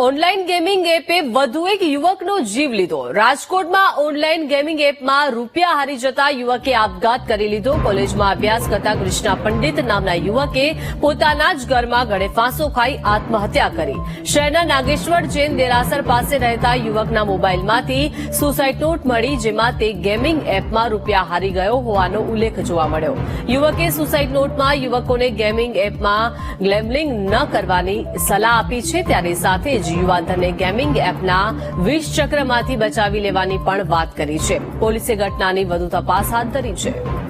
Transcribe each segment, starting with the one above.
Online gaming એપે વધુ એક યુવકનો જીવ લીધો. રાજકોટમાં ઓનલાઈન ગેમિંગ એપમાં રૂપિયા હારી જતા યુવકે આપઘાત કરી લીધો. કોલેજમાં અભ્યાસ કરતા કૃષ્ણા પંડિત નામના યુવકે પોતાના જ ઘરમાં ગળે ફાંસો ખાઈ આત્મહત્યા કરી. શહેરના નાગેશ્વર જૈન દેરાસર પાસે રહેતા યુવકના મોબાઈલમાંથી સુસાઇડ નોટ મળી, જેમાં તે ગેમિંગ એપમાં રૂપિયા હારી ગયો હોવાનો ઉલ્લેખ જોવા મળ્યો. યુવકે સુસાઇડ નોટમાં યુવકોને ગેમિંગ એપમાં ગ્લેમ્બલિંગ ન કરવાની સલાહ આપી છે. ત્યારે સાથે જ યુવાધનને ગેમિંગ એપના વિષ ચક્રમાંથી બચાવી લેવાની પણ વાત કરી છે. પોલીસે ઘટનાની વધુ તપાસ હાથ ધરી છે.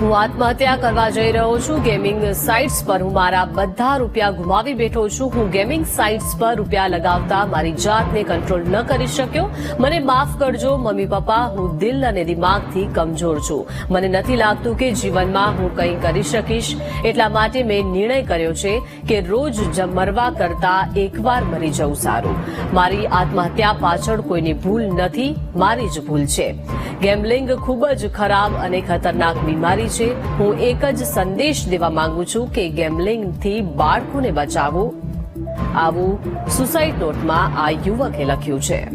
હું આત્મહત્યા કરવા જઈ રહ્યો છું. ગેમિંગ સાઇટ્સ પર હું મારા બધા રૂપિયા ગુમાવી બેઠો છું. હું ગેમિંગ સાઇટ્સ પર રૂપિયા લગાવતા મારી જાતને કંટ્રોલ ન કરી શક્યો. મને માફ કરજો, મમ્મી પપ્પા, હું દિલ અને દિમાગથી કમજોર છું. મને નથી લાગતું કે જીવનમાં હું કંઈ કરી શકીશ. એટલા માટે મેં નિર્ણય કર્યો છે કે રોજ મરવા કરતા એકવાર મરી જવું સારું. મારી આત્મહત્યા પાછળ કોઈની ભૂલ નથી, મારી જ ભૂલ છે. ગેમ્બલિંગ ખૂબ જ ખરાબ અને ખતરનાક બીમારી છે. હું એક જ સંદેશ દેવા માંગુ છું કે ગેમ્બલિંગથી બાળકોને બચાવો. આવું સુસાઇડ નોટમાં આ યુવકે લખ્યું છે.